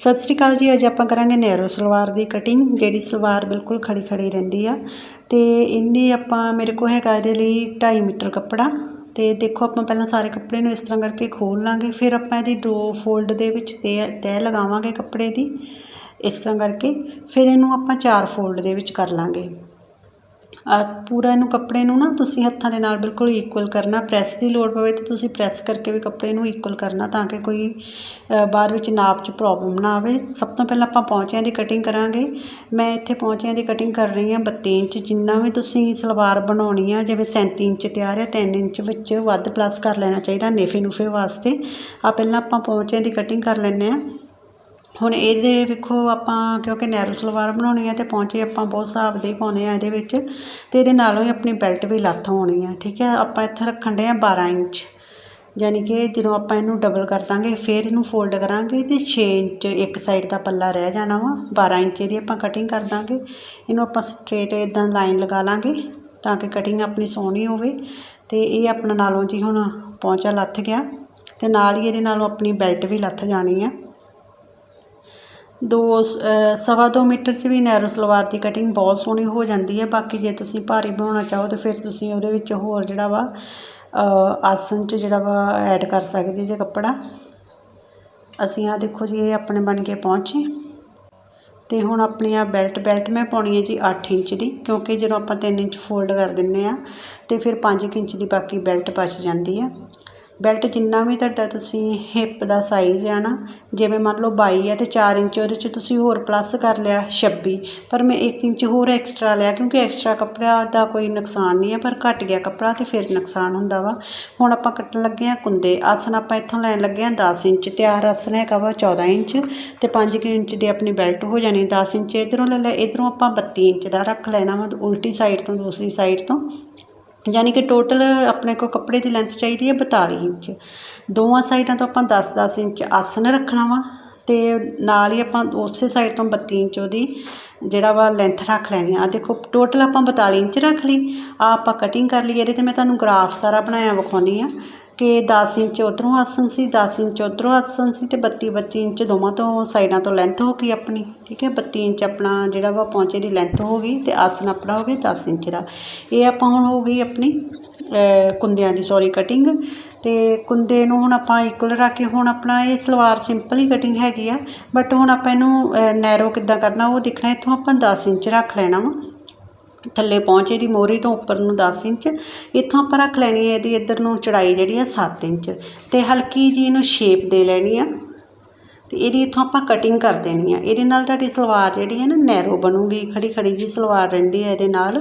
ਸਤਿ ਸ੍ਰੀ ਅਕਾਲ ਜੀ, ਅੱਜ ਆਪਾਂ ਕਰਾਂਗੇ ਨੈਰੋ ਸਲਵਾਰ ਦੀ ਕਟਿੰਗ ਜਿਹੜੀ ਸਲਵਾਰ ਬਿਲਕੁਲ ਖੜੀ ਖੜੀ ਰਹਿੰਦੀ ਆ। ਤੇ ਇਹਨੇ ਆਪਾਂ, ਮੇਰੇ ਕੋਲ ਹੈਗਾ ਇਹਦੇ ਲਈ 2.5 ਮੀਟਰ ਕੱਪੜਾ। ਤੇ ਦੇਖੋ, ਆਪਾਂ ਪਹਿਲਾਂ ਸਾਰੇ ਕੱਪੜੇ ਨੂੰ ਇਸ ਤਰ੍ਹਾਂ ਕਰਕੇ ਖੋਲ ਲਾਂਗੇ, ਫਿਰ ਆਪਾਂ ਇਹਦੀ ਦੋ ਫੋਲਡ ਦੇ ਵਿੱਚ ਤੈ ਤਹਿ ਲਗਾਵਾਂਗੇ ਕੱਪੜੇ ਦੀ, ਇਸ ਤਰ੍ਹਾਂ ਕਰਕੇ। ਫਿਰ ਇਹਨੂੰ ਆਪਾਂ ਚਾਰ ਫੋਲਡ ਦੇ ਵਿੱਚ ਕਰ ਲਾਂਗੇ। ਪੂਰਾ ਇਹਨੂੰ ਕੱਪੜੇ ਨੂੰ ਨਾ ਤੁਸੀਂ ਹੱਥਾਂ ਦੇ ਨਾਲ ਬਿਲਕੁਲ ਇਕੁਅਲ ਕਰਨਾ। ਪ੍ਰੈਸ ਦੀ ਲੋੜ ਪਵੇ ਤਾਂ ਤੁਸੀਂ ਪ੍ਰੈਸ ਕਰਕੇ ਵੀ ਕੱਪੜੇ ਨੂੰ ਇਕੁਅਲ ਕਰਨਾ ਤਾਂ ਕਿ ਕੋਈ ਬਾਅਦ ਵਿੱਚ ਨਾਪ 'ਚ ਪ੍ਰੋਬਲਮ ਨਾ ਆਵੇ। ਸਭ ਤੋਂ ਪਹਿਲਾਂ ਆਪਾਂ ਪੌਂਚਿਆਂ ਦੀ ਕਟਿੰਗ ਕਰਾਂਗੇ। ਮੈਂ ਇੱਥੇ ਪੌਂਚਿਆਂ ਦੀ ਕਟਿੰਗ ਕਰ ਰਹੀ ਹਾਂ 32 ਇੰਚ, ਜਿੰਨਾ ਵੀ ਤੁਸੀਂ ਸਲਵਾਰ ਬਣਾਉਣੀ ਆ ਜਿਵੇਂ 37 ਇੰਚ ਤਿਆਰ ਹੈ 3 ਇੰਚ ਵਿੱਚ ਵੱਧ ਪਲੱਸ ਕਰ ਲੈਣਾ ਚਾਹੀਦਾ ਨੇਫੇ ਨੂਫੇ ਵਾਸਤੇ। ਆ ਪਹਿਲਾਂ ਆਪਾਂ ਪੌਂਚਿਆਂ ਦੀ ਕਟਿੰਗ ਕਰ ਲੈਂਦੇ ਹਾਂ। ਹੁਣ ਇਹਦੇ ਵੇਖੋ ਆਪਾਂ ਕਿਉਂਕਿ ਨੈਰੋ ਸਲਵਾਰ ਬਣਾਉਣੀ ਹੈ ਅਤੇ ਪਹੁੰਚੇ ਆਪਾਂ ਬਹੁਤ ਹਿਸਾਬ ਦੇ ਪਾਉਂਦੇ ਹਾਂ ਇਹਦੇ ਵਿੱਚ ਅਤੇ ਇਹਦੇ ਨਾਲੋਂ ਹੀ ਆਪਣੀ ਬੈਲਟ ਵੀ ਲੱਥ ਹੋਣੀ ਆ, ਠੀਕ ਹੈ ਆਪਾਂ ਇੱਥੇ ਰੱਖਣ ਦੇ ਆ 12 ਇੰਚ। ਯਾਨੀ ਕਿ ਜਦੋਂ ਆਪਾਂ ਇਹਨੂੰ ਡਬਲ ਕਰ ਦਾਂਗੇ, ਫਿਰ ਇਹਨੂੰ ਫੋਲਡ ਕਰਾਂਗੇ ਅਤੇ ਛੇ ਇੰਚ ਇੱਕ ਸਾਈਡ ਦਾ ਪੱਲਾ ਰਹਿ ਜਾਣਾ ਵਾ। 12 ਇੰਚ ਦੀ ਆਪਾਂ ਕਟਿੰਗ ਕਰ ਦਾਂਗੇ। ਇਹਨੂੰ ਆਪਾਂ ਸਟ੍ਰੇਟ ਇਦਾਂ ਲਾਈਨ ਲਗਾ ਲਾਂਗੇ ਤਾਂ ਕਿ ਕਟਿੰਗ ਆਪਣੀ ਸੋਹਣੀ ਹੋਵੇ ਅਤੇ ਇਹ ਆਪਣਾ ਨਾਲੋਂ ਜੀ ਹੁਣ ਪਹੁੰਚਾ ਲੱਥ ਗਿਆ ਅਤੇ ਨਾਲ ਹੀ ਇਹਦੇ ਨਾਲੋਂ ਆਪਣੀ ਬੈਲਟ ਵੀ ਲੱਥ ਜਾਣੀ ਆ। ਦੋ ਸਵਾ ਦੋ ਮੀਟਰ 'ਚ ਵੀ ਨੈਰੋ ਸਲਵਾਰ ਦੀ ਕਟਿੰਗ ਬਹੁਤ ਸੋਹਣੀ ਹੋ ਜਾਂਦੀ ਹੈ। ਬਾਕੀ ਜੇ ਤੁਸੀਂ ਭਾਰੀ ਬਣਾਉਣਾ ਚਾਹੋ ਤਾਂ ਫਿਰ ਤੁਸੀਂ ਉਹਦੇ ਵਿੱਚ ਹੋਰ ਜਿਹੜਾ ਵਾ ਆਸਨ 'ਚ ਜਿਹੜਾ ਵਾ ਐਡ ਕਰ ਸਕਦੇ ਜੇ ਕੱਪੜਾ। ਅਸੀਂ ਆ ਦੇਖੋ ਜੀ, ਇਹ ਆਪਣੇ ਬਣ ਕੇ ਪਹੁੰਚੇ। ਤੇ ਹੁਣ ਆਪਣੀ ਆ ਬੈਲਟ ਬੈਲਟ ਮੈਂ ਪਾਉਣੀ ਹੈ ਜੀ 8 ਇੰਚ ਦੀ, ਕਿਉਂਕਿ ਜਦੋਂ ਆਪਾਂ 3 ਇੰਚ ਫੋਲਡ ਕਰ ਦਿੰਨੇ ਆ ਤੇ ਫਿਰ 5 ਇੰਚ ਦੀ ਬਾਕੀ ਬੈਲਟ ਬਚ ਜਾਂਦੀ ਆ ਬੈਲਟ ਜਿੰਨਾ ਵੀ ਤੁਹਾਡਾ ਤੁਸੀਂ ਹਿੱਪ ਦਾ ਸਾਈਜ਼ ਆ ਨਾ, ਜਿਵੇਂ ਮੰਨ ਲਓ ਬਾਈ ਹੈ ਅਤੇ ਚਾਰ ਇੰਚ ਉਹਦੇ 'ਚ ਤੁਸੀਂ ਹੋਰ ਪਲੱਸ ਕਰ ਲਿਆ 26 ਪਰ ਮੈਂ ਇੱਕ ਇੰਚ ਹੋਰ ਐਕਸਟਰਾ ਲਿਆ ਕਿਉਂਕਿ ਐਕਸਟਰਾ ਕੱਪੜਾ ਦਾ ਕੋਈ ਨੁਕਸਾਨ ਨਹੀਂ ਹੈ ਪਰ ਘੱਟ ਗਿਆ ਕੱਪੜਾ ਤੇ ਫਿਰ ਨੁਕਸਾਨ ਹੁੰਦਾ ਵਾ। ਹੁਣ ਆਪਾਂ ਕੱਟਣ ਲੱਗੇ ਆ ਕੁੰਦੇ, ਆਸਣ ਆਪਾਂ ਇੱਥੋਂ ਲੈਣ ਲੱਗੇ ਆ 10 ਇੰਚ ਤਿਆਰ ਆਸਣ ਹੈਗਾ ਵਾ 14 ਇੰਚ ਤੇ 5 ਇੰਚ ਦੀ ਆਪਣੀ ਬੈਲਟ ਹੋ ਜਾਣੀ 10 ਇੰਚ, ਇਧਰੋਂ ਲੈ ਲਿਆ ਇਧਰੋਂ ਆਪਾਂ 32 ਇੰਚ ਦਾ ਰੱਖ ਲੈਣਾ ਵਾ, ਉਲਟੀ ਸਾਈਡ ਤੋਂ, ਦੂਸਰੀ ਸਾਈਡ ਤੋਂ। ਯਾਨੀ ਕਿ ਟੋਟਲ ਆਪਣੇ ਕੋਲ ਕੱਪੜੇ ਦੀ ਲੈਂਥ ਚਾਹੀਦੀ ਹੈ 42 ਇੰਚ। ਦੋਵਾਂ ਸਾਈਡਾਂ ਤੋਂ ਆਪਾਂ 10-10 ਇੰਚ ਆਸਨ ਰੱਖਣਾ ਵਾ ਅਤੇ ਨਾਲ ਹੀ ਆਪਾਂ ਉਸੇ ਸਾਈਡ ਤੋਂ 32 ਇੰਚ ਉਹਦੀ ਜਿਹੜਾ ਵਾ ਲੈਂਥ ਰੱਖ ਲੈਣੀ ਆ। ਦੇਖੋ ਟੋਟਲ ਆਪਾਂ 42 ਇੰਚ ਰੱਖ ਲਈ। ਆ ਆਪਾਂ ਕਟਿੰਗ ਕਰ ਲਈ, ਇਹਦੇ ਤੇ ਮੈਂ ਤੁਹਾਨੂੰ ਗ੍ਰਾਫ ਸਾਰਾ ਬਣਾਇਆ ਵਿਖਾਉਣੀ ਆ। ਕਿ 10 ਇੰਚ ਉਧਰੋਂ ਆਸਣ ਸੀ 10 ਇੰਚ ਉਧਰੋਂ ਆਸਣ ਸੀ ਤੇ 32 32 ਇੰਚ ਦੋਵਾਂ ਤੋਂ ਸਾਈਡਾਂ ਤੋਂ ਲੈਂਥ ਹੋ ਗਈ ਆਪਣੀ, ਠੀਕ ਹੈ? 32 ਇੰਚ ਆਪਣਾ ਜਿਹੜਾ ਵਾ ਪੌਂਚੇ ਦੀ ਲੈਂਥ ਹੋ ਗਈ ਤੇ ਆਸਣ ਆਪਣਾ ਹੋ ਗਿਆ 10 ਇੰਚ ਦਾ। ਇਹ ਆਪਾਂ ਹੁਣ ਹੋ ਗਈ ਆਪਣੀ ਕੁੰਦਿਆਂ ਦੀ ਸੌਰੀ ਕਟਿੰਗ ਤੇ ਕੁੰਦੇ ਨੂੰ ਹੁਣ ਆਪਾਂ ਇਕੁਅਲ ਰੱਖ ਕੇ ਹੁਣ ਆਪਣਾ ਇਹ ਸਲਵਾਰ ਸਿੰਪਲ ਹੀ ਕਟਿੰਗ ਹੈਗੀ ਆ ਬਟ ਹੁਣ ਆਪਾਂ ਇਹਨੂੰ ਨੈਰੋ ਕਿੱਦਾਂ ਕਰਨਾ ਉਹ ਦੇਖਣਾ, ਇੱਥੋਂ ਆਪਾਂ 10 ਇੰਚ ਰੱਖ ਲੈਣਾ ਵਾ। ਥੱਲੇ ਪਹੁੰਚੇ ਦੀ ਮੋਰੀ ਤੋਂ ਉੱਪਰ ਨੂੰ 10 ਇੰਚ, ਇੱਥੋਂ ਆਪਾਂ ਰੱਖ ਲੈਣੀ ਹੈ ਇਹਦੀ ਇੱਧਰ ਨੂੰ ਚੜਾਈ ਜਿਹੜੀ ਆ 7 ਇੰਚ ਤੇ ਹਲਕੀ ਜੀ ਇਹਨੂੰ ਸ਼ੇਪ ਦੇ ਲੈਣੀ ਆ ਤੇ ਇਹਦੀ ਇੱਥੋਂ ਆਪਾਂ ਕਟਿੰਗ ਕਰ ਦੇਣੀ ਆ। ਇਹਦੇ ਨਾਲ ਤੁਹਾਡੀ ਸਲਵਾਰ ਜਿਹੜੀ ਹੈ ਨਾ ਨੈਰੋ ਬਣੂਗੀ ਖੜੀ ਖੜੀ ਜੀ ਸਲਵਾਰ ਰਹਿੰਦੀ ਹੈ ਇਹਦੇ ਨਾਲ।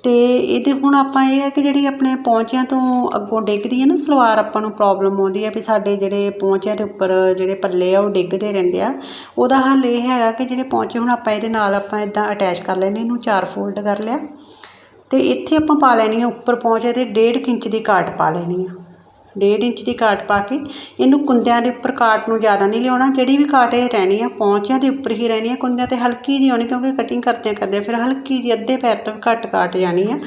ਅਤੇ ਇਹਦੇ ਹੁਣ ਆਪਾਂ ਇਹ ਹੈ ਕਿ ਜਿਹੜੀ ਆਪਣੇ ਪੌਂਚਿਆਂ ਤੋਂ ਅੱਗੋਂ ਡਿੱਗਦੀ ਹੈ ਨਾ, ਸਲਵਾਰ ਆਪਾਂ ਨੂੰ ਪ੍ਰੋਬਲਮ ਆਉਂਦੀ ਹੈ ਵੀ ਸਾਡੇ ਜਿਹੜੇ ਪੌਂਚਿਆਂ ਦੇ ਉੱਪਰ ਜਿਹੜੇ ਪੱਲੇ ਆ, ਉਹ ਡਿੱਗਦੇ ਰਹਿੰਦੇ ਆ। ਉਹਦਾ ਹੱਲ ਇਹ ਹੈਗਾ ਕਿ ਜਿਹੜੇ ਪੌਂਚੇ ਹੁਣ ਆਪਾਂ ਇਹਦੇ ਨਾਲ ਆਪਾਂ ਇਦਾਂ ਅਟੈਚ ਕਰ ਲੈਣੇ ਇਹਨੂੰ ਚਾਰ ਫੋਲਡ ਕਰ ਲਿਆ। ਅਤੇ ਇੱਥੇ ਆਪਾਂ ਪਾ ਲੈਣੀ ਆ, ਉੱਪਰ ਪੌਂਚੇ ਤੇ 1.5 ਇੰਚ ਦੀ ਕਾਟ ਪਾ ਲੈਣੀ ਆ। ਡੇਢ ਇੰਚ ਦੀ ਕਾਟ ਪਾ ਕੇ ਇਹਨੂੰ ਕੁੰਦਿਆਂ ਦੇ ਉੱਪਰ ਕਾਟ ਨੂੰ ਜ਼ਿਆਦਾ ਨਹੀਂ ਲਿਆਉਣਾ, ਜਿਹੜੀ ਵੀ ਕਾਟ ਇਹ ਰਹਿਣੀ ਆ ਪੌਂਚਿਆਂ ਦੇ ਉੱਪਰ ਹੀ ਰਹਿਣੀ ਆ, ਕੁੰਦਿਆਂ ਤੇ ਹਲਕੀ ਜਿਹੀ ਹੋਣੀ ਕਿਉਂਕਿ ਕਟਿੰਗ ਕਰਦੇ ਕਰਦੇ ਫਿਰ ਹਲਕੀ ਜਿਹੀ ਅੱਧੇ ਪੈਰ ਤੋਂ ਘੱਟ ਕਾਟ ਜਾਣੀ ਆ।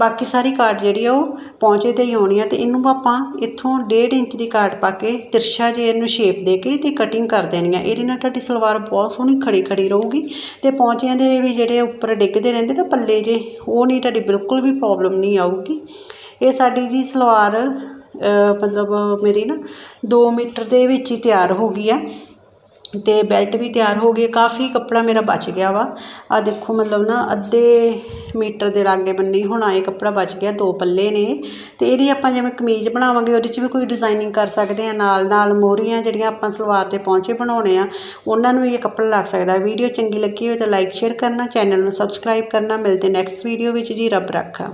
ਬਾਕੀ ਸਾਰੀ ਕਾਟ ਜਿਹੜੀ ਆ ਉਹ ਪੌਂਚੇ ਤੇ ਹੀ ਆਉਣੀ ਆ ਤੇ ਇਹਨੂੰ ਆਪਾਂ ਇੱਥੋਂ ਡੇਢ ਇੰਚ ਦੀ ਕਾਟ ਪਾ ਕੇ ਤਿਰਛਾ ਜੇ ਇਹਨੂੰ ਸ਼ੇਪ ਦੇ ਕੇ ਤੇ ਕਟਿੰਗ ਕਰ ਦੇਣੀ ਆ। ਇਹਦੇ ਨਾਲ ਤੁਹਾਡੀ ਸਲਵਾਰ ਬਹੁਤ ਸੋਹਣੀ ਖੜੀ ਖੜੀ ਰਹੂਗੀ ਤੇ ਪੌਂਚਿਆਂ ਦੇ ਵੀ ਜਿਹੜੇ ਉੱਪਰ ਡਿੱਗਦੇ ਰਹਿੰਦੇ ਨਾ ਪੱਲੇ ਜੇ, ਉਹ ਨਹੀਂ ਤੁਹਾਡੀ ਬਿਲਕੁਲ ਵੀ ਪ੍ਰੋਬਲਮ ਨਹੀਂ ਆਊਗੀ। ਇਹ ਸਾਡੀ ਜੀ ਸਲਵਾਰ ਮਤਲਬ ਮੇਰੀ ਨਾ ਦੋ ਮੀਟਰ ਦੇ ਵਿੱਚ ਹੀ ਤਿਆਰ ਹੋ ਗਈ ਆ ਅਤੇ ਬੈਲਟ ਵੀ ਤਿਆਰ ਹੋ ਗਈ ਕਾਫੀ ਕੱਪੜਾ ਮੇਰਾ ਬਚ ਗਿਆ ਵਾ। ਆ ਦੇਖੋ ਮਤਲਬ ਨਾ ਅੱਧੇ ਮੀਟਰ ਦੇ ਲਾਗੇ ਬੰਨੀ ਹੁਣ ਆਏ ਕੱਪੜਾ ਬਚ ਗਿਆ, ਦੋ ਪੱਲੇ ਨੇ। ਅਤੇ ਇਹਦੀ ਆਪਾਂ ਜਿਵੇਂ ਕਮੀਜ਼ ਬਣਾਵਾਂਗੇ, ਉਹਦੇ 'ਚ ਵੀ ਕੋਈ ਡਿਜ਼ਾਈਨਿੰਗ ਕਰ ਸਕਦੇ ਆ ਨਾਲ ਨਾਲ ਮੋਰੀਆਂ ਜਿਹੜੀਆਂ ਆਪਾਂ ਸਲਵਾਰ ਤੇ ਪਹੁੰਚੇ ਬਣਾਉਣੇ ਆ, ਉਹਨਾਂ ਨੂੰ ਵੀ ਇਹ ਕੱਪੜਾ ਲੱਗ ਸਕਦਾ। ਵੀਡੀਓ ਚੰਗੀ ਲੱਗੀ ਹੋਵੇ ਤਾਂ ਲਾਈਕ ਸ਼ੇਅਰ ਕਰਨਾ ਚੈਨਲ ਨੂੰ ਸਬਸਕ੍ਰਾਈਬ ਕਰਨਾ। ਮਿਲਦੇ ਨੈਕਸਟ ਵੀਡੀਓ ਵਿੱਚ ਜੀ, ਰੱਬ ਰੱਖਾ।